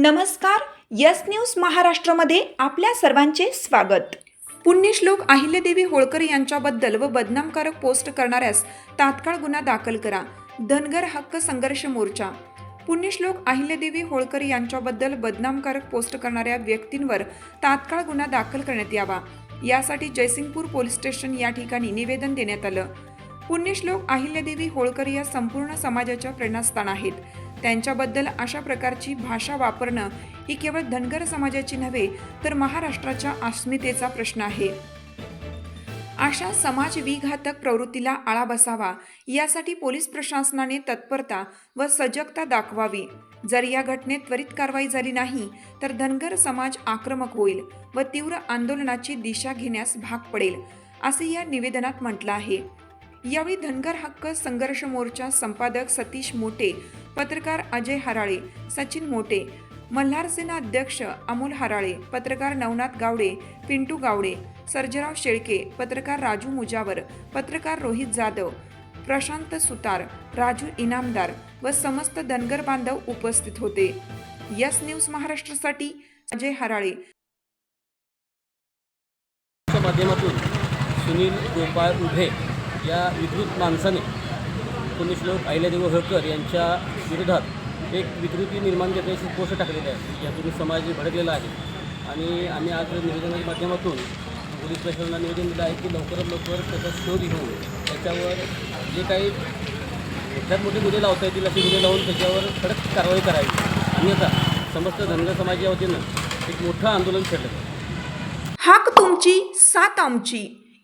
नमस्कार yes news महाराष्ट्रामध्ये आपल्या सर्वांचे स्वागत. पुण्यश्लोक अहिल्यादेवी होळकर यांच्याबद्दल व बदनामकारक पोस्ट करणाऱ्यास तात्काळ गुन्हा दाखल करा. धनगर हक्क संघर्ष मोर्चा. पुण्यश्लोक अहिल्यादेवी होळकर यांच्याबद्दल बदनामकारक पोस्ट करणाऱ्या व्यक्तींवर तात्काळ गुन्हा दाखल करण्यात यावा. यासाठी जयसिंगपूर पोलीस स्टेशन या ठिकाणी निवेदन देण्यात आलं. पुण्यश्लोक अहिल्यादेवी होळकर या संपूर्ण समाजाच्या प्रेरणास्थान आहेत. त्यांच्याबद्दल अशा प्रकारची भाषा वापरणं ही केवळ धनगर समाजाची नव्हे तर महाराष्ट्राच्या अस्मितेचा प्रश्न आहे. अशा समाज विघातक प्रवृत्तीला आळा बसावा यासाठी पोलीस प्रशासनाने तत्परता व सजगता दाखवावी. जर या घटनेत त्वरित कारवाई झाली नाही तर धनगर समाज आक्रमक होईल व तीव्र आंदोलनाची दिशा घेण्यास भाग पडेल असे या निवेदनात म्हटलं आहे. यावेळी धनगर हक्क संघर्ष मोर्चा संपादक सतीश मोटे पत्रकार अजय हराळे सचिन मोटे मल्हार सेना अध्यक्ष अमोल हराळे पत्रकार नवनाथ गावडे पिंटू गावडे सर्जराव शेळके पत्रकार राजू मुजावर पत्रकार रोहित जाधव प्रशांत सुतार राजू इनामदार व समस्त धनगर बांधव उपस्थित होते. यस न्यूज महाराष्ट्रासाठी अजय हराळे. माध्यमातून सुनील गोपाळ उभे या विकृत माणसाने पुण्यश्लोक अहिल्यादेव होळकर यांच्या विरोधात एक विकृती निर्माण करण्याची पोस्ट टाकलेली आहे. यातून समाज भडकलेला आहे. आणि आम्ही आज निवेदनाच्या माध्यमातून पोलीस प्रशासनाला निवेदन दिलं आहे की लवकरात लवकर त्याचा शोध घेऊन त्याच्यावर जे काही मोठ्यात मोठे गुन्हे लावता येतील असे गुन्हे लावून त्याच्यावर कडक कारवाई करावी. अन्यथा समस्त धनगर समाजाच्या वतीनं एक मोठं आंदोलन छेडलं हाक तुमची साथ आमची.